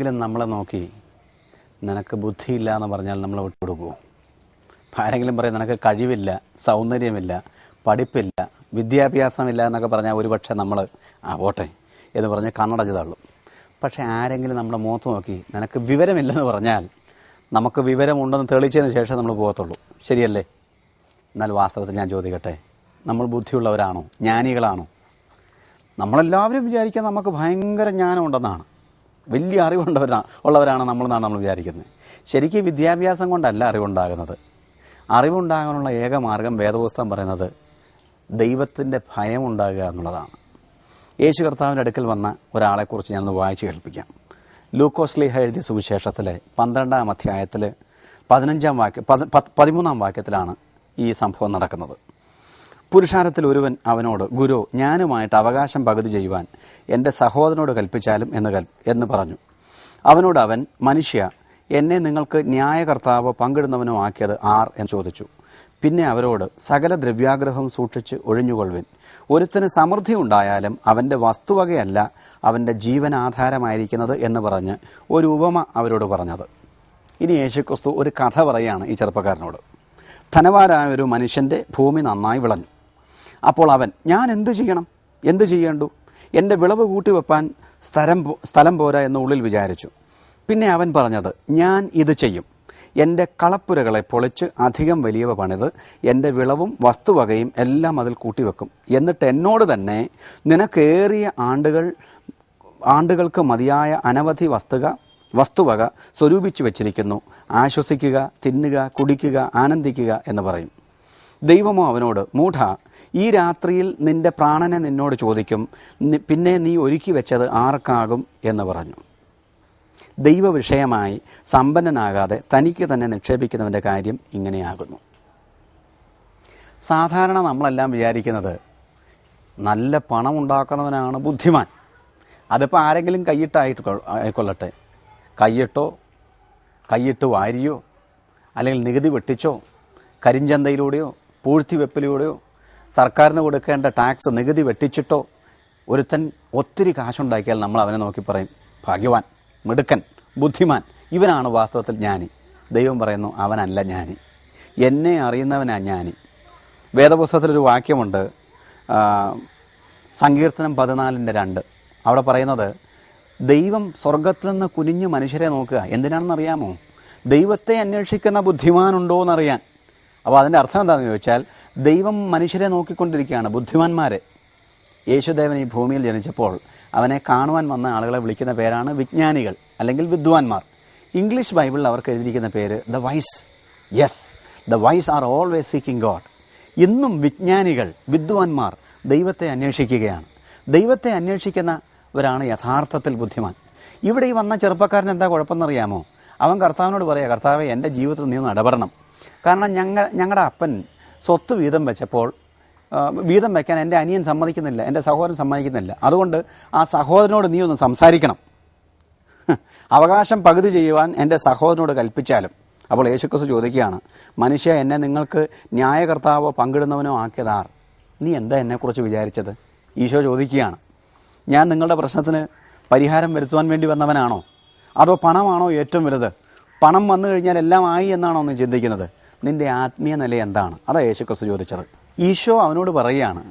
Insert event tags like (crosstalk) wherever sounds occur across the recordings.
ആരെങ്കിലും നമ്മളെ നോക്കി നിനക്ക് ബുദ്ധിയില്ല എന്ന് പറഞ്ഞാൽ നമ്മളെ വിട്ടുകൊടുക്കുമോ ആരെങ്കിലും പറയും നിനക്ക് കഴിവില്ല സൗന്ദര്യമില്ല പഠിപ്പില്ല വിദ്യാഭ്യാസമില്ല എന്നൊക്കെ പറഞ്ഞാൽ ഒരുപക്ഷെ നമ്മൾ ആ പോട്ടെ എന്ന് പറഞ്ഞ് കണ്ണടച്ച് തള്ളും. പക്ഷേ ആരെങ്കിലും നമ്മുടെ മുഖത്ത് നോക്കി നിനക്ക് വിവരമില്ലെന്ന് പറഞ്ഞാൽ നമുക്ക് വിവരമുണ്ടെന്ന് തെളിച്ചതിന് ശേഷം നമ്മൾ പോകത്തുള്ളൂ. ശരിയല്ലേ? എന്നാൽ വാസ്തവത്തിൽ ഞാൻ ചോദിക്കട്ടെ നമ്മൾ ബുദ്ധിയുള്ളവരാണോ? ജ്ഞാനികളാണോ? നമ്മളെല്ലാവരും വിചാരിക്കാൻ നമുക്ക് ഭയങ്കര ജ്ഞാനമുണ്ടെന്നാണ്. വലിയ അറിവുണ്ടവരാ ഉള്ളവരാണ് നമ്മളെന്നാണ് നമ്മൾ വിചാരിക്കുന്നത്. ശരിക്കും വിദ്യാഭ്യാസം കൊണ്ടല്ല അറിവുണ്ടാകുന്നത്. അറിവുണ്ടാകാനുള്ള ഏക മാർഗം വേദപുസ്തകം പറയുന്നത് ദൈവത്തിന്റെ ഭയം ഉണ്ടാകുക എന്നുള്ളതാണ്. യേശു കർത്താവിന്റെ അടുക്കൽ വന്ന ഒരാളെക്കുറിച്ച് ഞാനൊന്ന് വായിച്ച് കേൾപ്പിക്കാം. ലൂക്കോസ്ലിഹ എഴുതിയ സുവിശേഷത്തിലെ പന്ത്രണ്ടാം അധ്യായത്തിൽ പതിനഞ്ചാം വാക്യ പതിമൂന്നാം വാക്യത്തിലാണ് ഈ സംഭവം നടക്കുന്നത്. പുരുഷാരത്തിൽ ഒരുവൻ അവനോട് ഗുരു ഞാനുമായിട്ട് അവകാശം പകുതി ചെയ്യുവാൻ എന്റെ സഹോദരനോട് കൽപ്പിച്ചാലും എന്ന് കൽ എന്ന് പറഞ്ഞു. അവനോട് അവൻ മനുഷ്യ എന്നെ നിങ്ങൾക്ക് ന്യായകർത്താവ് പങ്കിടുന്നവനോ ആക്കിയത് ആർ? എന്ന് ചോദിച്ചു. പിന്നെ അവരോട് സകല ദ്രവ്യാഗ്രഹം സൂക്ഷിച്ച് ഒഴിഞ്ഞുകൊള്ളുവിൻ. ഒരുത്തിന് സമൃദ്ധി ഉണ്ടായാലും അവന്റെ വസ്തുവകയല്ല അവന്റെ ജീവനാധാരമായിരിക്കുന്നത് എന്ന് പറഞ്ഞ് ഒരു ഉപമ അവരോട് പറഞ്ഞത്. ഇനി യേശുക്രിസ്തു ഒരു കഥ പറയുകയാണ് ഈ ചെറുപ്പക്കാരനോട്. ധനവാരായ ഒരു മനുഷ്യന്റെ ഭൂമി നന്നായി വിളഞ്ഞു. അപ്പോൾ അവൻ ഞാൻ എന്ത് ചെയ്യണം? എന്ത് ചെയ്യേണ്ടു? എന്റെ വിളവ് കൂട്ടിവെപ്പാൻ സ്ഥലം സ്ഥലം പോരാ എന്ന് ഉള്ളിൽ വിചാരിച്ചു. പിന്നെ അവൻ പറഞ്ഞത് ഞാൻ ഇത് ചെയ്യും. എന്റെ കളപ്പുരകളെ പൊളിച്ച് അധികം വലിയവ പണിത് എന്റെ വിളവും വസ്തുവകയും എല്ലാം അതിൽ കൂട്ടിവെക്കും എന്നിട്ട് എന്നോട് തന്നെ നിനക്കേറിയ ആണ്ടുകൾ ആണ്ടുകൾക്ക് മതിയായ അനവധി വസ്തുക വസ്തുവക സ്വരൂപിച്ചു വച്ചിരിക്കുന്നു. ആശ്വസിക്കുക തിന്നുക കുടിക്കുക ആനന്ദിക്കുക എന്ന് പറയും. ദൈവമോ അവനോട് മൂഢ ഈ രാത്രിയിൽ നിന്റെ പ്രാണനെ നിന്നോട് ചോദിക്കും പിന്നെ നീ ഒരുക്കി വെച്ചത് ആർക്കാകും? എന്ന് പറഞ്ഞു. ദൈവ വിഷയമായി സമ്പന്നനാകാതെ തനിക്ക് തന്നെ നിക്ഷേപിക്കുന്നവന്റെ കാര്യം ഇങ്ങനെയാകുന്നു. സാധാരണ നമ്മളെല്ലാം വിചാരിക്കുന്നത് നല്ല പണം ഉണ്ടാക്കുന്നവനാണ് ബുദ്ധിമാൻ. അതിപ്പോൾ ആരെങ്കിലും കൈയിട്ടായിട്ട് ആയിക്കൊള്ളട്ടെ കൈയിട്ടോ കൈയിട്ട് വാരിയോ അല്ലെങ്കിൽ നികുതി വെട്ടിച്ചോ കരിഞ്ചന്തയിലൂടെയോ പൂഴ്ത്തിവെപ്പിലൂടെയോ സർക്കാരിന് കൊടുക്കേണ്ട ടാക്സ് നികുതി വെട്ടിച്ചിട്ടോ ഒരുത്തൻ ഒത്തിരി കാശുണ്ടാക്കിയാൽ നമ്മൾ അവനെ നോക്കി പറയും ഭാഗ്യവാൻ മിടുക്കൻ ബുദ്ധിമാൻ ഇവനാണ് വാസ്തവത്തിൽ ജ്ഞാനി. ദൈവം പറയുന്നു അവനല്ല ജ്ഞാനി. എന്നെ അറിയുന്നവനാ ജ്ഞാനി. വേദപുസ്തകത്തിലൊരു വാക്യമുണ്ട് സങ്കീർത്തനം പതിനാലിന്റെ രണ്ട്. അവിടെ പറയുന്നത് ദൈവം സ്വർഗത്തിൽ നിന്ന് കുനിഞ്ഞ് മനുഷ്യരെ നോക്കുക. എന്തിനാണെന്ന് അറിയാമോ ദൈവത്തെ അന്വേഷിക്കുന്ന ബുദ്ധിമാനുണ്ടോ എന്നറിയാൻ അപ്പോൾ അതിന്റെ അർത്ഥം എന്താണെന്ന് ചോദിച്ചാൽ ദൈവം മനുഷ്യരെ നോക്കിക്കൊണ്ടിരിക്കുകയാണ് ബുദ്ധിമാന്മാരെ. യേശുദേവൻ ഈ ഭൂമിയിൽ ജനിച്ചപ്പോൾ അവനെ കാണുവാൻ വന്ന ആളുകളെ വിളിക്കുന്ന പേരാണ് വിജ്ഞാനികൾ അല്ലെങ്കിൽ വിദ്വാൻമാർ. ഇംഗ്ലീഷ് ബൈബിളിൽ അവർക്ക് എഴുതിയിരിക്കുന്ന പേര് the wise. Yes the wise are always seeking God. ഇന്നും വിജ്ഞാനികൾ വിദ്വാൻമാർ ദൈവത്തെ അന്വേഷിക്കുകയാണ്. ദൈവത്തെ അന്വേഷിക്കുന്നവരാണ് യഥാർത്ഥത്തിൽ ബുദ്ധിമാൻ. ഇവിടെ ഈ വന്ന ചെറുപ്പക്കാരൻ എന്താ കുഴപ്പമെന്നറിയാമോ? അവൻ കർത്താവിനോട് പറയാ കർത്താവെ എന്റെ ജീവിതത്തിൽ നീ ഒന്ന് ഇടപെടണം. കാരണം ഞങ്ങൾ ഞങ്ങളുടെ അപ്പൻ സ്വത്ത് വീതം വെച്ചപ്പോൾ വീതം വയ്ക്കാൻ എന്റെ അനിയൻ സമ്മതിക്കുന്നില്ല എന്റെ സഹോദരൻ സമ്മതിക്കുന്നില്ല. അതുകൊണ്ട് ആ സഹോദരനോട് നീ ഒന്ന് സംസാരിക്കണം. (laughs) അവകാശം പകുതി ചെയ്യുവാൻ എന്റെ സഹോദരനോട് കൽപ്പിച്ചാലും. അപ്പോൾ യേശുക്രിസ്തു ചോദിക്കുകയാണ് മനുഷ്യ എന്നെ നിങ്ങൾക്ക് ന്യായകർത്താവോ പങ്കിടുന്നവനോ ആക്കിയതാർ? നീ എന്താ എന്നെക്കുറിച്ച് വിചാരിച്ചത്? ഈശോ ചോദിക്കുകയാണ് ഞാൻ നിങ്ങളുടെ പ്രശ്നത്തിന് പരിഹാരം വരുത്തുവാൻ വേണ്ടി വന്നവനാണോ? അതോ പണമാണോ ഏറ്റവും വലുത്? പണം വന്നു കഴിഞ്ഞാൽ എല്ലാം ആയി എന്നാണോ നീ ചിന്തിക്കുന്നത്? നിന്റെ ആത്മീയ നില എന്താണ്? അതാ യേശുക്രിസ്തു ചോദിച്ചത്. ഈശോ അവനോട് പറയുകയാണ്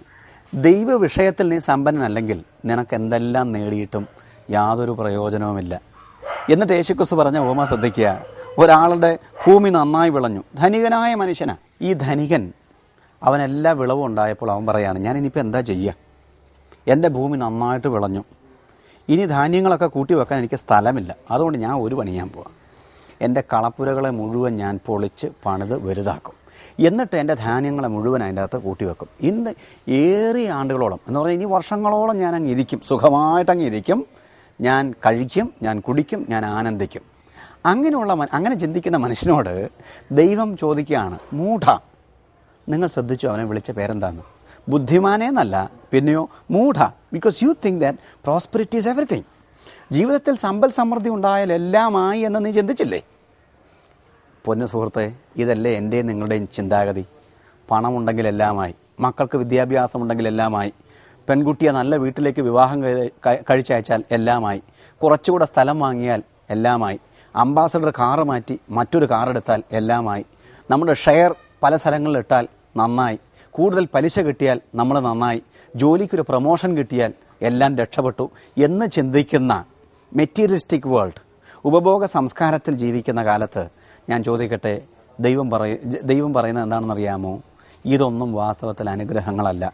ദൈവ വിഷയത്തിൽ നീ സമ്പന്നനല്ലെങ്കിൽ നിനക്ക് എന്തെല്ലാം നേടിയിട്ടും യാതൊരു പ്രയോജനവുമില്ല. എന്നിട്ട് യേശുക്രിസ്തു പറഞ്ഞ ഉപമ ശ്രദ്ധിക്കുക. ഒരാളുടെ ഭൂമി നന്നായി വിളഞ്ഞു. ധനികനായ മനുഷ്യനാ. ഈ ധനികൻ അവനെല്ലാ വിളവും ഉണ്ടായപ്പോൾ അവൻ പറയാണ് ഞാൻ ഇനിയിപ്പോൾ എന്താ ചെയ്യുക എന്റെ ഭൂമി നന്നായിട്ട് വിളഞ്ഞു. ഇനി ധാന്യങ്ങളൊക്കെ കൂട്ടി വെക്കാൻ എനിക്ക് സ്ഥലമില്ല. അതുകൊണ്ട് ഞാൻ ഒരു പണിയാൻ പോവാം. എന്റെ കളപ്പുരകളെ മുഴുവൻ ഞാൻ പൊളിച്ച് പണിത് വലുതാക്കും. എന്നിട്ട് എന്റെ ധാന്യങ്ങളെ മുഴുവൻ അതിന്റെ അകത്ത് കൂട്ടിവെക്കും. ഇന്ന് ഏറിയ ആണ്ടുകളോളം എന്ന് പറഞ്ഞാൽ ഇനി വർഷങ്ങളോളം ഞാൻ അങ്ങ് ഇരിക്കും. സുഖമായിട്ട് അങ്ങ് ഇരിക്കും. ഞാൻ കഴിക്കും ഞാൻ കുടിക്കും ഞാൻ ആനന്ദിക്കും. അങ്ങനെയുള്ള അങ്ങനെ ചിന്തിക്കുന്ന മനുഷ്യനോട് ദൈവം ചോദിക്കുകയാണ് മൂഢ നിങ്ങൾ ശ്രദ്ധിച്ചു അവനെ വിളിച്ച പേരെന്താന്ന്? ബുദ്ധിമാനേന്നല്ല പിന്നെയോ മൂഢ because you think that prosperity is everything ജീവിതത്തിൽ സമ്പൽ സമൃദ്ധി ഉണ്ടായാൽ എല്ലാമായി എന്ന് നീ ചിന്തിച്ചില്ലേ? പൊന്നു സുഹൃത്തെ ഇതല്ലേ എന്റെയും നിങ്ങളുടെയും ചിന്താഗതി. പണമുണ്ടെങ്കിൽ എല്ലാമായി മക്കൾക്ക് വിദ്യാഭ്യാസം ഉണ്ടെങ്കിൽ എല്ലാമായി പെൺകുട്ടിയെ നല്ല വീട്ടിലേക്ക് വിവാഹം കഴി- കഴി- കഴിച്ചയച്ചാൽ എല്ലാമായി കുറച്ചുകൂടെ സ്ഥലം വാങ്ങിയാൽ എല്ലാമായി അംബാസഡർ കാറ് മാറ്റി മറ്റൊരു കാർ എടുത്താൽ എല്ലാമായി നമ്മുടെ ഷെയർ പല സ്ഥലങ്ങളിലിട്ടാൽ നന്നായി കൂടുതൽ പലിശ കിട്ടിയാൽ നമ്മൾ നന്നായി ജോലിക്കൊരു പ്രൊമോഷൻ കിട്ടിയാൽ എല്ലാം രക്ഷപ്പെട്ടു എന്ന് ചിന്തിക്കുന്ന മെറ്റീരിയലിസ്റ്റിക് വേൾഡ് ഉപഭോഗ സംസ്കാരത്തിൽ ജീവിക്കുന്ന കാലത്ത് ഞാൻ ചോദിക്കട്ടെ ദൈവം പറയ ദൈവം പറയുന്നത് എന്താണെന്ന് അറിയാമോ ഇതൊന്നും വാസ്തവത്തിൽ അനുഗ്രഹങ്ങളല്ല.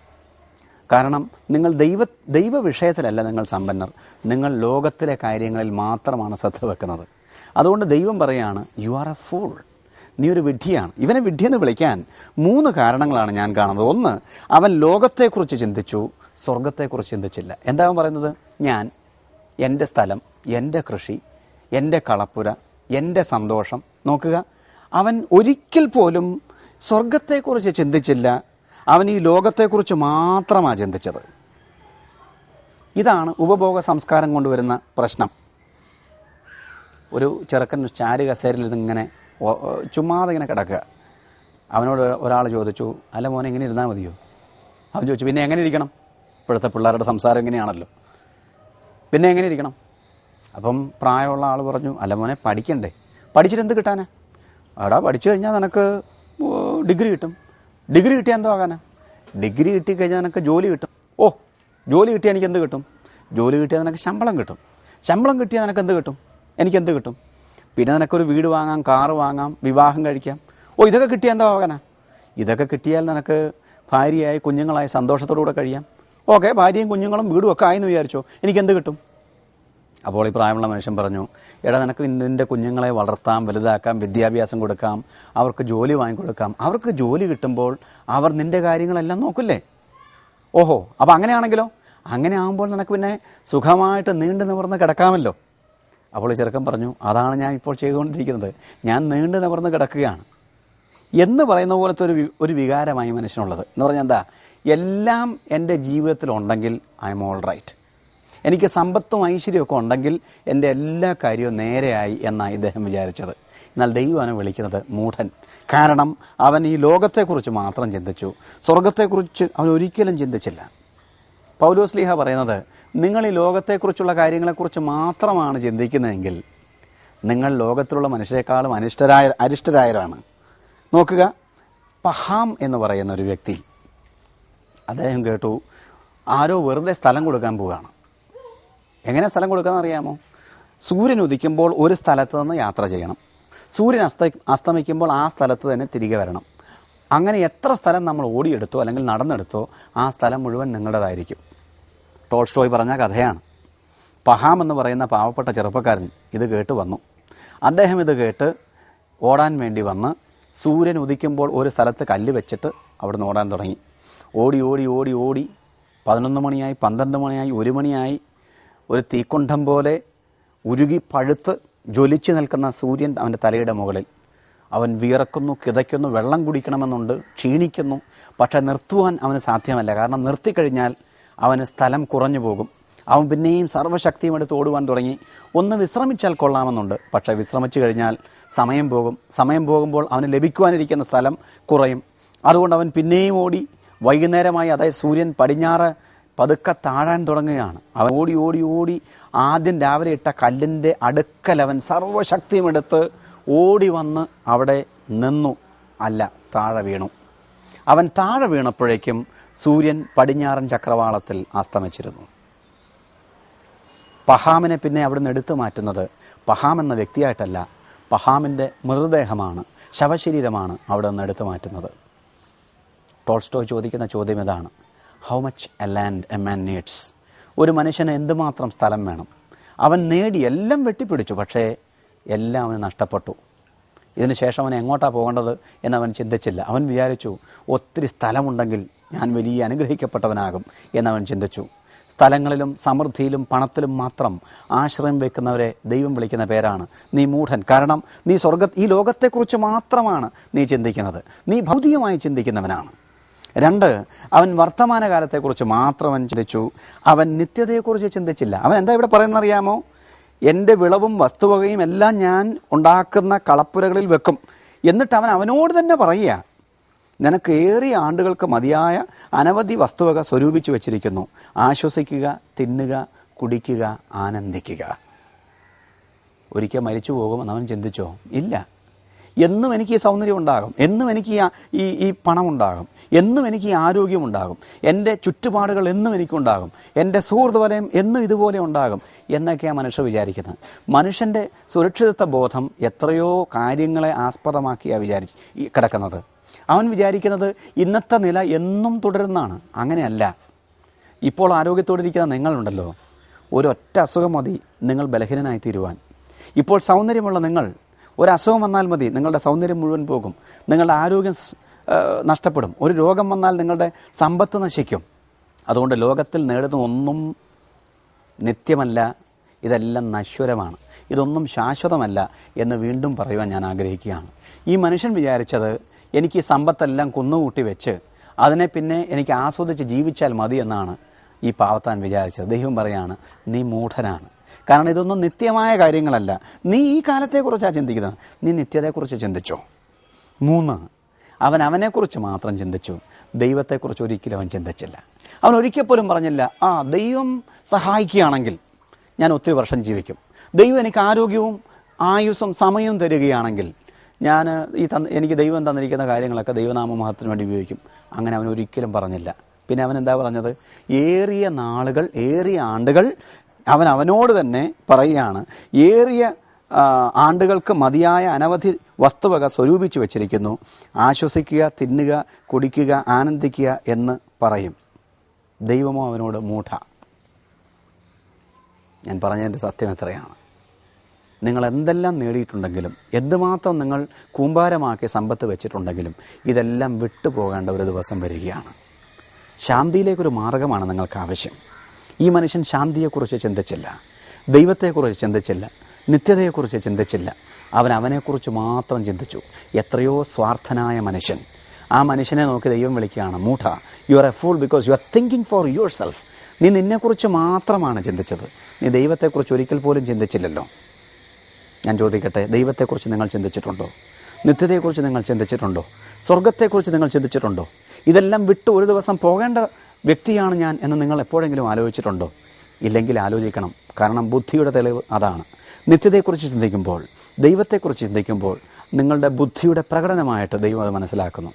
കാരണം നിങ്ങൾ ദൈവ ദൈവ വിഷയത്തിലല്ല നിങ്ങൾ സമ്പന്നർ. നിങ്ങൾ ലോകത്തിലെ കാര്യങ്ങളിൽ മാത്രമാണ് ശ്രദ്ധ വെക്കുന്നത്. അതുകൊണ്ട് ദൈവം പറയാണ് യു ആർ എ ഫൂൾ നീ ഒരു വിഡ്ഢിയാണ്. ഇവനെ വിഡ്ഢിയെന്ന് വിളിക്കാൻ മൂന്ന് കാരണങ്ങളാണ് ഞാൻ കാണുന്നത്. ഒന്ന് അവൻ ലോകത്തെക്കുറിച്ച് ചിന്തിച്ചു സ്വർഗത്തെക്കുറിച്ച് ചിന്തിച്ചില്ല. എന്താ പറയുന്നത്? ഞാൻ എന്റെ സ്ഥലം എന്റെ കൃഷി എന്റെ കളപ്പുര എന്റെ സന്തോഷം. നോക്കുക അവൻ ഒരിക്കൽ പോലും സ്വർഗത്തെക്കുറിച്ച് ചിന്തിച്ചില്ല. അവൻ ഈ ലോകത്തെക്കുറിച്ച് മാത്രമാണ് ചിന്തിച്ചത്. ഇതാണ് ഉപഭോഗ സംസ്കാരം കൊണ്ടുവരുന്ന പ്രശ്നം. ഒരു ചെറുക്കൻ ചാരു കസേരയിൽ ഇതിങ്ങനെ ചുമ്മാതെ ഇങ്ങനെ കിടക്കുക. അവനോട് ഒരാൾ ചോദിച്ചു അല്ല മോനെ ഇങ്ങനെ ഇരുന്നാൽ മതിയോ? അവൻ ചോദിച്ചു പിന്നെ എങ്ങനെ ഇരിക്കണം? ഇപ്പോഴത്തെ പിള്ളേരുടെ സംസാരം എങ്ങനെയാണല്ലോ പിന്നെ എങ്ങനെ ഇരിക്കണം? അപ്പം പ്രായമുള്ള ആൾ പറഞ്ഞു അല്ല മോനെ പഠിക്കണ്ടേ. പഠിച്ചിട്ട് എന്ത് കിട്ടാനാ? എടാ പഠിച്ചു കഴിഞ്ഞാൽ നിനക്ക് ഡിഗ്രി കിട്ടും. ഡിഗ്രി കിട്ടിയാൽ എന്തോ ആകാനാ? ഡിഗ്രി കിട്ടിക്കഴിഞ്ഞാൽ നിനക്ക് ജോലി കിട്ടും. ഓ ജോലി കിട്ടിയാൽ എനിക്ക് എന്ത് കിട്ടും? ജോലി കിട്ടിയാൽ നിനക്ക് ശമ്പളം കിട്ടും. ശമ്പളം കിട്ടിയാൽ നിനക്ക് എന്ത് കിട്ടും? എനിക്ക് എന്ത് കിട്ടും? പിന്നെ നിനക്കൊരു വീട് വാങ്ങാം കാറ് വാങ്ങാം വിവാഹം കഴിക്കാം. ഓ ഇതൊക്കെ കിട്ടിയാൽ എന്തോ ആകാനാ? ഇതൊക്കെ കിട്ടിയാൽ നിനക്ക് ഭാര്യയായി കുഞ്ഞുങ്ങളായി സന്തോഷത്തോടുകൂടെ കഴിയാം. ഓക്കെ ഭാര്യയും കുഞ്ഞുങ്ങളും വീടും ഒക്കെ ആയെന്ന് വിചാരിച്ചോ? എനിക്ക് എന്ത് കിട്ടും? അപ്പോൾ ഈ പ്രായമുള്ള മനുഷ്യൻ പറഞ്ഞു എടാ നിനക്ക് നിന്റെ കുഞ്ഞുങ്ങളെ വളർത്താം വലുതാക്കാം വിദ്യാഭ്യാസം കൊടുക്കാം അവർക്ക് ജോലി വാങ്ങിക്കൊടുക്കാം. അവർക്ക് ജോലി കിട്ടുമ്പോൾ അവർ നിന്റെ കാര്യങ്ങളെല്ലാം നോക്കില്ലേ? ഓഹോ അപ്പോൾ അങ്ങനെയാണെങ്കിലോ? അങ്ങനെ ആകുമ്പോൾ നിനക്ക് പിന്നെ സുഖമായിട്ട് നീണ്ടു നിവർന്ന് കിടക്കാമല്ലോ. അപ്പോൾ ഈ ചെറുക്കൻ പറഞ്ഞു അതാണ് ഞാൻ ഇപ്പോൾ ചെയ്തുകൊണ്ടിരിക്കുന്നത്. ഞാൻ നീണ്ടു നിവർന്ന് കിടക്കുകയാണ്. എന്ന് പറയുന്ന പോലത്തെ ഒരു ഒരു വികാരമായി മനുഷ്യനുള്ളത്. എന്ന് പറഞ്ഞാൽ എന്താ? എല്ലാം എന്റെ ജീവിതത്തിൽ ഉണ്ടെങ്കിൽ ഐ എം ഓൾ റൈറ്റ്. എനിക്ക് സമ്പത്തും ഐശ്വര്യമൊക്കെ ഉണ്ടെങ്കിൽ എന്റെ എല്ലാ കാര്യവും നേരെയായി എന്നാണ് ഇദ്ദേഹം വിചാരിച്ചത്. എന്നാൽ ദൈവം അവനെ വിളിക്കുന്നത് മൂഢൻ. കാരണം അവൻ ഈ ലോകത്തെക്കുറിച്ച് മാത്രം ചിന്തിച്ചു. സ്വർഗത്തെക്കുറിച്ച് അവൻ ഒരിക്കലും ചിന്തിച്ചില്ല. പൗലോസ്ലിഹ പറയുന്നത് നിങ്ങൾ ഈ ലോകത്തെക്കുറിച്ചുള്ള കാര്യങ്ങളെക്കുറിച്ച് മാത്രമാണ് ചിന്തിക്കുന്നതെങ്കിൽ നിങ്ങൾ ലോകത്തിലുള്ള മനുഷ്യരെക്കാളും അനിഷ്ടരായ അരിഷ്ടരായരാണ് നോക്കുക പഹാം എന്ന് പറയുന്ന ഒരു വ്യക്തി അദ്ദേഹം കേട്ടു ആരോ വെറുതെ സ്ഥലം കൊടുക്കാൻ പോവുകയാണ്. എങ്ങനെ സ്ഥലം കൊടുക്കാമെന്ന് അറിയാമോ? സൂര്യൻ ഉദിക്കുമ്പോൾ ഒരു സ്ഥലത്ത് നിന്ന് യാത്ര ചെയ്യണം. സൂര്യൻ അസ്ത അസ്തമിക്കുമ്പോൾ ആ സ്ഥലത്ത് തന്നെ തിരികെ വരണം. അങ്ങനെ എത്ര സ്ഥലം നമ്മൾ ഓടിയെടുത്തോ അല്ലെങ്കിൽ നടന്നെടുത്തോ ആ സ്ഥലം മുഴുവൻ നിങ്ങളുടേതായിരിക്കും. ടോൾസ്റ്റോയ് പറഞ്ഞ കഥയാണ്. പഹാം എന്ന് പറയുന്ന പാവപ്പെട്ട ചെറുപ്പക്കാരൻ ഇത് കേട്ട് വന്നു. അദ്ദേഹം ഇത് കേട്ട് ഓടാൻ വേണ്ടി വന്ന് സൂര്യൻ ഉദിക്കുമ്പോൾ ഒരു സ്ഥലത്ത് കല്ല് വെച്ചിട്ട് അവിടുന്ന് ഓടാൻ തുടങ്ങി. ഓടി ഓടി ഓടി ഓടി. പതിനൊന്ന് മണിയായി പന്ത്രണ്ട് മണിയായി ഒരു മണിയായി. ഒരു തീക്കുണ്ഠം പോലെ ഉരുകി പഴുത്ത് ജ്വലിച്ചു നിൽക്കുന്ന സൂര്യൻ അവന്റെ തലയുടെ മുകളിൽ. അവൻ വിയർക്കുന്നു കിതയ്ക്കുന്നു വെള്ളം കുടിക്കണമെന്നുണ്ട് ക്ഷീണിക്കുന്നു. പക്ഷെ നിർത്തുവാൻ അവന് സാധ്യമല്ല. കാരണം നിർത്തിക്കഴിഞ്ഞാൽ അവന് സ്ഥലം കുറഞ്ഞു പോകും. അവൻ പിന്നെയും സർവശക്തിയും എടുത്ത് ഓടുവാൻ തുടങ്ങി. ഒന്ന് വിശ്രമിച്ചാൽ കൊള്ളാമെന്നുണ്ട്. പക്ഷെ വിശ്രമിച്ചു കഴിഞ്ഞാൽ സമയം പോകും. സമയം പോകുമ്പോൾ അവന് ലഭിക്കുവാനിരിക്കുന്ന സ്ഥലം കുറയും. അതുകൊണ്ട് അവൻ പിന്നെയും ഓടി വൈകുന്നേരമായി അതായത് സൂര്യൻ പടിഞ്ഞാറ് പതുക്കെ താഴാൻ തുടങ്ങുകയാണ്. അവൻ ഓടി ഓടി ഓടി ആദ്യം രാവിലെ ഇട്ട കല്ലിന്റെ അടുക്കൽ അവൻ സർവശക്തിയും എടുത്ത് ഓടി വന്ന് അവിടെ നിന്നു. അല്ല താഴെ വീണു. അവൻ താഴെ വീണപ്പോഴേക്കും സൂര്യൻ പടിഞ്ഞാറൻ ചക്രവാളത്തിൽ അസ്തമിച്ചിരുന്നു. പഹാമിനെ പിന്നെ അവിടുന്ന് എടുത്തു മാറ്റുന്നത് പഹാം എന്ന വ്യക്തിയായിട്ടല്ല. പഹാമിന്റെ മൃതദേഹമാണ് ശവശരീരമാണ് അവിടെ നിന്ന് എടുത്തു മാറ്റുന്നത്. ടോൾസ്റ്റോയ് ചോദിക്കുന്ന ചോദ്യം ഇതാണ്. How much a land a man needs ഒരു മനുഷ്യന് എന്തുമാത്രം സ്ഥലം വേണം? അവൻ നേടി എല്ലാം വെട്ടിപ്പിടിച്ചു പക്ഷേ എല്ലാം അവന് നഷ്ടപ്പെട്ടു. ഇതിന് ശേഷം അവൻ എങ്ങോട്ടാണ് പോകേണ്ടത് എന്നവൻ ചിന്തിച്ചില്ല. അവൻ വിചാരിച്ചു ഒത്തിരി സ്ഥലമുണ്ടെങ്കിൽ ഞാൻ വലിയ അനുഗ്രഹിക്കപ്പെട്ടവനാകും എന്നവൻ ചിന്തിച്ചു. സ്ഥലങ്ങളിലും സമൃദ്ധിയിലും പണത്തിലും മാത്രം ആശ്രയം വെക്കുന്നവരെ ദൈവം വിളിക്കുന്ന പേരാണ്. നീ മൂഢൻ. കാരണം നീ സ്വർഗ ഈ ലോകത്തെക്കുറിച്ച് മാത്രമാണ് നീ ചിന്തിക്കുന്നത്. നീ ഭൗതികമായി ചിന്തിക്കുന്നവനാണ്. രണ്ട് അവൻ വർത്തമാനകാലത്തെക്കുറിച്ച് മാത്രം അവൻ ചിന്തിച്ചു. അവൻ നിത്യതയെക്കുറിച്ച് ചിന്തിച്ചില്ല. അവൻ എന്താ ഇവിടെ പറയുന്നത് അറിയാമോ എന്റെ വിളവും വസ്തുവകയും എല്ലാം ഞാൻ ഉണ്ടാക്കുന്ന കളപ്പുരകളിൽ വെക്കും. എന്നിട്ട് അവൻ അവനോട് തന്നെ പറയുക നിനക്ക് ഏറിയ ആണ്ടുകൾക്ക് മതിയായ അനവധി വസ്തുവക സ്വരൂപിച്ചു വച്ചിരിക്കുന്നു. ആശ്വസിക്കുക തിന്നുക കുടിക്കുക ആനന്ദിക്കുക. ഒരിക്കൽ മരിച്ചു പോകുമെന്ന് അവൻ ചിന്തിച്ചോ? ഇല്ല. എന്നും എനിക്ക് ഈ സൗന്ദര്യം ഉണ്ടാകും. എന്നും എനിക്ക് ഈ ഈ പണമുണ്ടാകും എന്നും എനിക്ക് ഈ ആരോഗ്യം ഉണ്ടാകും. എന്റെ ചുറ്റുപാടുകൾ എന്നും എനിക്കുണ്ടാകും. എന്റെ സുഹൃത്ത് വലയം എന്നും ഇതുപോലെ ഉണ്ടാകും എന്നൊക്കെയാണ് മനുഷ്യർ വിചാരിക്കുന്നത്. മനുഷ്യന്റെ സുരക്ഷിതത്വ ബോധം എത്രയോ കാര്യങ്ങളെ ആസ്പദമാക്കിയാണ് വിചാരി കിടക്കുന്നത്. അവൻ വിചാരിക്കുന്നത് ഇന്നത്തെ നില എന്നും തുടരുന്നതാണ്. അങ്ങനെയല്ല. ഇപ്പോൾ ആരോഗ്യത്തോടിരിക്കുന്ന നിങ്ങളുണ്ടല്ലോ. ഒരൊറ്റ അസുഖം മതി നിങ്ങൾ ബലഹീനനായി തീരുവാൻ ഇപ്പോൾ സൗന്ദര്യമുള്ള നിങ്ങൾ ഒരു അസുഖം വന്നാൽ മതി നിങ്ങളുടെ സൗന്ദര്യം മുഴുവൻ പോകും നിങ്ങളുടെ ആരോഗ്യം നഷ്ടപ്പെടും. ഒരു രോഗം വന്നാൽ നിങ്ങളുടെ സമ്പത്ത് നശിക്കും. അതുകൊണ്ട് ലോകത്തിൽ നേടുന്ന ഒന്നും നിത്യമല്ല ഇതെല്ലാം നശ്വരമാണ്. ഇതൊന്നും ശാശ്വതമല്ല എന്ന് വീണ്ടും പറയുവാൻ ഞാൻ ആഗ്രഹിക്കുകയാണ്. ഈ മനുഷ്യൻ വിചാരിച്ചത് എനിക്ക് ഈ സമ്പത്തെല്ലാം കുന്നുകൂട്ടി വെച്ച് അതിനെ പിന്നെ എനിക്ക് ആസ്വദിച്ച് ജീവിച്ചാൽ മതി എന്നാണ് ഈ പാവത്താൻ വിചാരിച്ചത്. ദൈവം പറയാണ് നീ മൂഢനാണ്. കാരണം ഇതൊന്നും നിത്യമായ കാര്യങ്ങളല്ല. നീ ഈ കാലത്തെക്കുറിച്ചാണ് ചിന്തിക്കുന്നത്? നീ നിത്യതയെക്കുറിച്ച് ചിന്തിച്ചോ? മൂന്ന് അവൻ അവനെക്കുറിച്ച് മാത്രം ചിന്തിച്ചു. ദൈവത്തെക്കുറിച്ച് ഒരിക്കലും അവൻ ചിന്തിച്ചില്ല. അവൻ ഒരിക്കൽ പോലും പറഞ്ഞില്ല ആ ദൈവം സഹായിക്കുകയാണെങ്കിൽ ഞാൻ ഒത്തിരി വർഷം ജീവിക്കും. ദൈവം എനിക്ക് ആരോഗ്യവും ആയുസ്സും സമയവും തരികയാണെങ്കിൽ ഞാൻ ഈ തന്ന എനിക്ക് ദൈവം തന്നിരിക്കുന്ന കാര്യങ്ങളൊക്കെ ദൈവനാമ മഹത്തിന് വേണ്ടി ഉപയോഗിക്കും. അങ്ങനെ അവൻ ഒരിക്കലും പറഞ്ഞില്ല. പിന്നെ അവൻ എന്താ പറഞ്ഞത്? ഏറിയ നാളുകൾ ഏറിയ ആണ്ടുകൾ അവൻ അവനോട് തന്നെ പറയുകയാണ് ഏറിയ ആണ്ടുകൾക്ക് മതിയായ അനവധി വസ്തുവക സ്വരൂപിച്ചു വച്ചിരിക്കുന്നു. ആശ്വസിക്കുക തിന്നുക കുടിക്കുക ആനന്ദിക്കുക എന്ന് പറയും. ദൈവമോ അവനോട് മൂഢ. ഞാൻ പറഞ്ഞതിന്റെ സത്യം എത്രയാണ്? നിങ്ങൾ എന്തെല്ലാം നേടിയിട്ടുണ്ടെങ്കിലും എന്തുമാത്രം നിങ്ങൾ കൂമ്പാരമാക്കി സമ്പത്ത് വെച്ചിട്ടുണ്ടെങ്കിലും ഇതെല്ലാം വിട്ടുപോകേണ്ട ഒരു ദിവസം വരികയാണ്. ശാന്തിയിലേക്കൊരു മാർഗമാണ് നിങ്ങൾക്ക് ആവശ്യം ഈ മനുഷ്യൻ ശാന്തിയെക്കുറിച്ച് ചിന്തിച്ചില്ല ദൈവത്തെക്കുറിച്ച് ചിന്തിച്ചില്ല നിത്യതയെക്കുറിച്ച് ചിന്തിച്ചില്ല. അവൻ അവനെക്കുറിച്ച് മാത്രം ചിന്തിച്ചു. എത്രയോ സ്വാർത്ഥനായ മനുഷ്യൻ. ആ മനുഷ്യനെ നോക്കി ദൈവം വിളിക്കുകയാണ് മൂഢ you are a fool because you are thinking for yourself നീ നിന്നെക്കുറിച്ച് മാത്രമാണ് ചിന്തിച്ചത്. നീ ദൈവത്തെക്കുറിച്ച് ഒരിക്കൽ പോലും ചിന്തിച്ചില്ലല്ലോ. ഞാൻ ചോദിക്കട്ടെ ദൈവത്തെക്കുറിച്ച് നിങ്ങൾ ചിന്തിച്ചിട്ടുണ്ടോ? നിത്യതയെക്കുറിച്ച് നിങ്ങൾ ചിന്തിച്ചിട്ടുണ്ടോ? സ്വർഗത്തെക്കുറിച്ച് നിങ്ങൾ ചിന്തിച്ചിട്ടുണ്ടോ? ഇതെല്ലാം വിട്ട് ഒരു ദിവസം പോകേണ്ട വ്യക്തിയാണ് ഞാൻ എന്ന് നിങ്ങൾ എപ്പോഴെങ്കിലും ആലോചിച്ചിട്ടുണ്ടോ? ഇല്ലെങ്കിൽ ആലോചിക്കണം. കാരണം ബുദ്ധിയുടെ തെളിവ് അതാണ്. നിത്യതയെക്കുറിച്ച് ചിന്തിക്കുമ്പോൾ ദൈവത്തെക്കുറിച്ച് ചിന്തിക്കുമ്പോൾ നിങ്ങളുടെ ബുദ്ധിയുടെ പ്രകടനമായിട്ട് ദൈവം അത് മനസ്സിലാക്കുന്നു.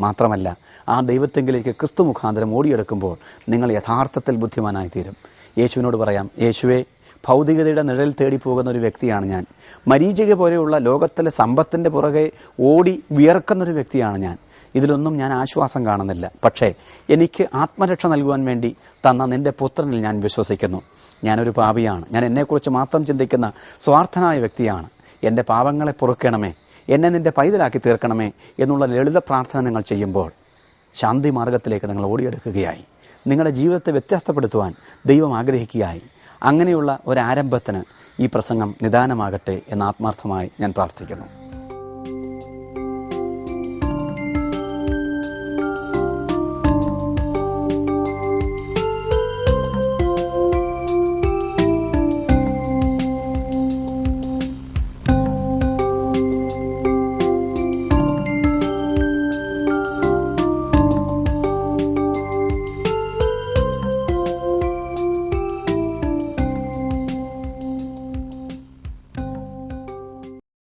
മാത്രമല്ല ആ ദൈവത്തെങ്കിലേക്ക് ക്രിസ്തു മുഖാന്തരം ഓടിയെടുക്കുമ്പോൾ നിങ്ങൾ യഥാർത്ഥത്തിൽ ബുദ്ധിമാനായിത്തീരും. യേശുവിനോട് പറയാം യേശുവേ ഭൗതികതയുടെ നിഴൽ തേടി പോകുന്ന ഒരു വ്യക്തിയാണ് ഞാൻ. മരീചിക പോലെയുള്ള ലോകത്തിലെ സമ്പത്തിന്റെ പുറകെ ഓടി വിയർക്കുന്നൊരു വ്യക്തിയാണ് ഞാൻ. ഇതിലൊന്നും ഞാൻ ആശ്വാസം കാണുന്നില്ല. പക്ഷേ എനിക്ക് ആത്മരക്ഷ നൽകുവാൻ വേണ്ടി തന്ന നിന്റെ പുത്രനിൽ ഞാൻ വിശ്വസിക്കുന്നു. ഞാനൊരു പാപിയാണ്. ഞാൻ എന്നെക്കുറിച്ച് മാത്രം ചിന്തിക്കുന്ന സ്വാർത്ഥനായ വ്യക്തിയാണ്. എന്റെ പാപങ്ങളെ പൊറുക്കണമേ. എന്നെ നിന്റെ പൈതലാക്കി തീർക്കണമേ എന്നുള്ള ലളിത പ്രാർത്ഥന നിങ്ങൾ ചെയ്യുമ്പോൾ ശാന്തി മാർഗത്തിലേക്ക് നിങ്ങൾ ഓടിയെടുക്കുകയായി. നിങ്ങളുടെ ജീവിതത്തെ വ്യത്യസ്തപ്പെടുത്തുവാൻ ദൈവം ആഗ്രഹിക്കുകയായി. അങ്ങനെയുള്ള ഒരാരംഭത്തിന് ഈ പ്രസംഗം നിദാനമാകട്ടെ എന്ന് ആത്മാർത്ഥമായി ഞാൻ പ്രാർത്ഥിക്കുന്നു.